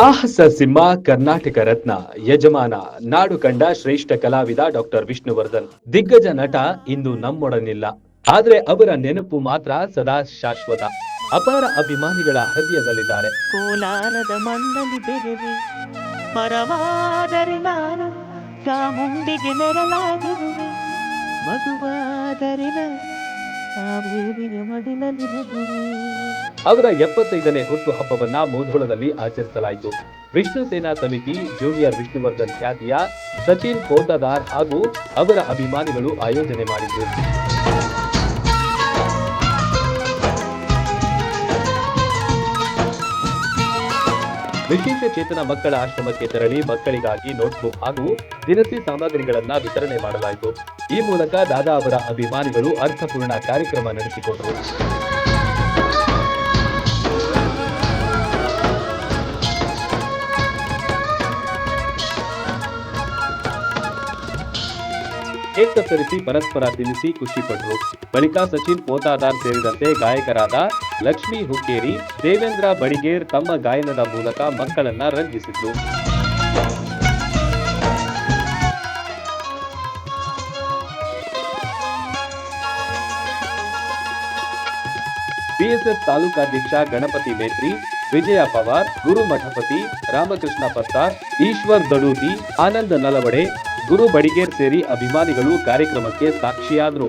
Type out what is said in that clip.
ಸಾಹಸ ಸಿಂಹ ಕರ್ನಾಟಕ ರತ್ನ ಯಜಮಾನ ನಾಡು ಕಂಡ ಶ್ರೇಷ್ಠ ಕಲಾವಿದ ಡಾಕ್ಟರ್ ವಿಷ್ಣುವರ್ಧನ್. ದಿಗ್ಗಜ ನಟ ಇಂದು ನಮ್ಮೊಡನಿಲ್ಲ. ಆದ್ರೆ ಅವರ ನೆನಪು ಮಾತ್ರ ಸದಾ ಶಾಶ್ವತ. ಅಪಾರ ಅಭಿಮಾನಿಗಳ ಹೃದಯದಲ್ಲಿದ್ದಾರೆ. ಕೋಲಾರದ ಬೆರೆವೆ ಪರವಾದರೆ ನಾನು ಚಾಮುಂಡಿಗೆ ನೆರಳಾಗಿರುವೆ ಅವರ ಎಪ್ಪತ್ತೈದನೇ ಹುಟ್ಟುಹಬ್ಬವನ್ನ ಮೂಧೋಳದಲ್ಲಿ ಆಚರಿಸಲಾಯಿತು. ವಿಷ್ಣು ಸೇನಾ ಸಮಿತಿ ಜೂನಿಯರ್ ವಿಷ್ಣುವರ್ಧನ್ ಖ್ಯಾತಿಯ ಸಚಿನ್ ಕೋಟದಾರ್ ಹಾಗೂ ಅವರ ಅಭಿಮಾನಿಗಳು ಆಯೋಜನೆ ಮಾಡಿದ್ರು. ವಿಶೇಷ ಚೇತನ ಮಕ್ಕಳ ಆಶ್ರಮಕ್ಕೆ ತೆರಳಿ ಮಕ್ಕಳಿಗಾಗಿ ನೋಟ್ಬುಕ್ ಹಾಗೂ ದಿನಸಿ ಸಾಮಗ್ರಿಗಳನ್ನ ವಿತರಣೆ ಮಾಡಲಾಯಿತು. ಈ ಮೂಲಕ ದಾದಾ ಅವರ ಅಭಿಮಾನಿಗಳು ಅರ್ಥಪೂರ್ಣ ಕಾರ್ಯಕ್ರಮ ನಡೆಸಿಕೊಟ್ಟರು ಕೇಕ್ ಸರಿಸಿ ಪರಸ್ಪರ ತಿನ್ನಿಸಿ ಖುಷಿಪಟ್ಟರು ಬಳಿಕ ಸಚಿನ್ ಪೋತಾದಾರ್ ಸೇರಿದಂತೆ ಗಾಯಕರಾದ ಲಕ್ಷ್ಮೀ ಹುಕ್ಕೇರಿ, ದೇವೇಂದ್ರ ಬಡಿಗೇರ್ ತಮ್ಮ ಗಾಯನದ ಮೂಲಕ ಮಕ್ಕಳನ್ನ ರಂಜಿಸಿದ್ರು. ಬಿಎಸ್ಎಫ್ ತಾಲೂಕಾಧ್ಯಕ್ಷ ಗಣಪತಿ ಮೇತ್ರಿ ವಿಜಯ ಪವಾರ್, ಗುರು ಮಠಪತಿ, ರಾಮಕೃಷ್ಣ ಪ್ರಸಾದ್, ಈಶ್ವರ್ ದಡೂತಿ, ಆನಂದ ನಲವಡೆ, ಗುರು ಬಡಿಗೇರ್ ಸೇರಿ ಅಭಿಮಾನಿಗಳು ಕಾರ್ಯಕ್ರಮಕ್ಕೆ ಸಾಕ್ಷಿಯಾದರು.